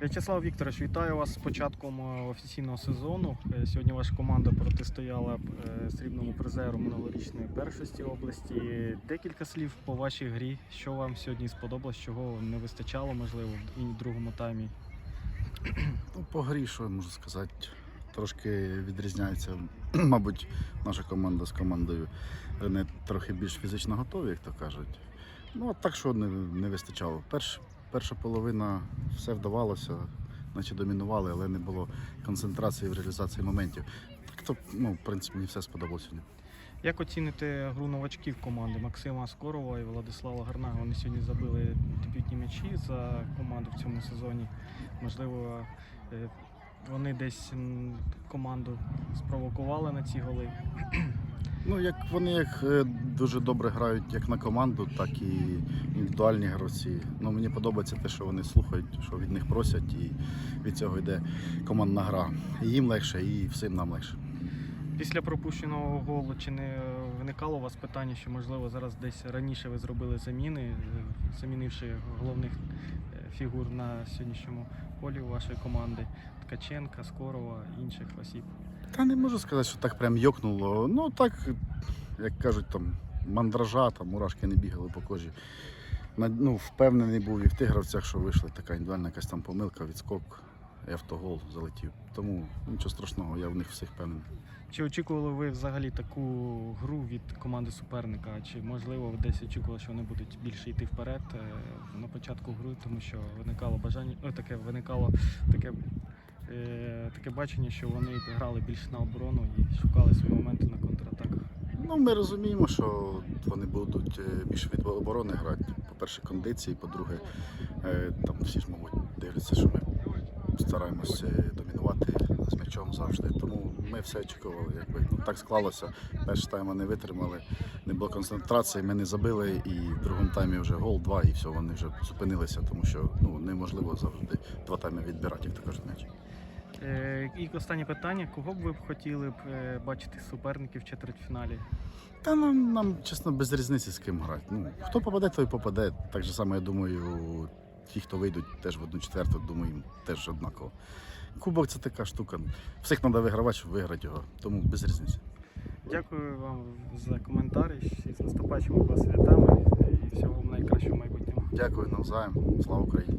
В'ячеслав Вікторович, вітаю вас з початком е, офіційного сезону. Е, Сьогодні ваша команда протистояла е, срібному призеру минулорічної першості області. Декілька слів по вашій грі. Що вам сьогодні сподобалось, чого не вистачало, можливо, в другому таймі. Ну, по грі, що я можу сказати, трошки відрізняється, мабуть, наша команда з командою. Вони трохи більш фізично готові, як то кажуть. Ну, так що не, не вистачало. Перш, перша половина все вдавалося, наче домінували, але не було концентрації в реалізації моментів. Так то, ну, в принципі, мені все сподобалося. Як оціните гру новачків команди Максима Скорова і Владислава Гарнага? Вони сьогодні забили дебютні м'ячі за команду в цьому сезоні. Можливо, е, вони десь команду спровокували на ці голи. Ну, як вони як е, дуже добре грають як на команду, так і індивідуальні гравці. Ну, мені подобається те, що вони слухають, що від них просять, і від цього йде командна гра. І їм легше, і всім нам легше. Після пропущеного голу чи не виникало у вас питання, що можливо зараз десь раніше ви зробили заміни, е, замінивши головних е, фігур на сьогоднішньому полі вашої команди Ткаченка, Скорова, інших осіб? Та не можу сказати, що так прям йокнуло. Ну так, як кажуть, там мандража, там мурашки не бігали по кожі. Ну, впевнений був і в тих гравцях, що вийшли, така індивідуальна якась там помилка, відскок, і автогол залетів. Тому нічого страшного, я в них всіх впевнений. Чи очікували ви взагалі таку гру від команди суперника? Чи можливо ви десь очікували, що вони будуть більше йти вперед е, на початку гри, тому що виникало бажання, о, таке виникало таке, таке бачення, що вони грали більше на оборону і шукали свої моменти на контратаках. Ну, ми розуміємо, що вони будуть е, більше від оборони грати. По-перше, кондиції, по-друге, е, там всі ж, мабуть, дивляться, що ми стараємося м'ячом завжди. Тому ми все очікували. Якби ну так склалося. Перший тайм вони витримали, не було концентрації, ми не забили, і в другому таймі вже гол, два, і все, вони вже зупинилися, тому що ну неможливо завжди два тайми відбирати, як то кажуть м'яч. Е, І останнє питання: кого б ви б хотіли б е, бачити суперників в четвертьфіналі? Та нам, нам чесно, без різниці з ким грати. Ну, хто попаде, той попаде. Так же само, я думаю, ті, хто вийдуть теж в одну четверту, думаю, їм теж однаково. Кубок це така штука. Всіх треба вигравати, щоб виграти його. Тому без різниці. Дякую вам за коментарі. і З наступаючими вас святами і всього вам найкращого майбутнього. Дякую навзаєм. Слава Україні!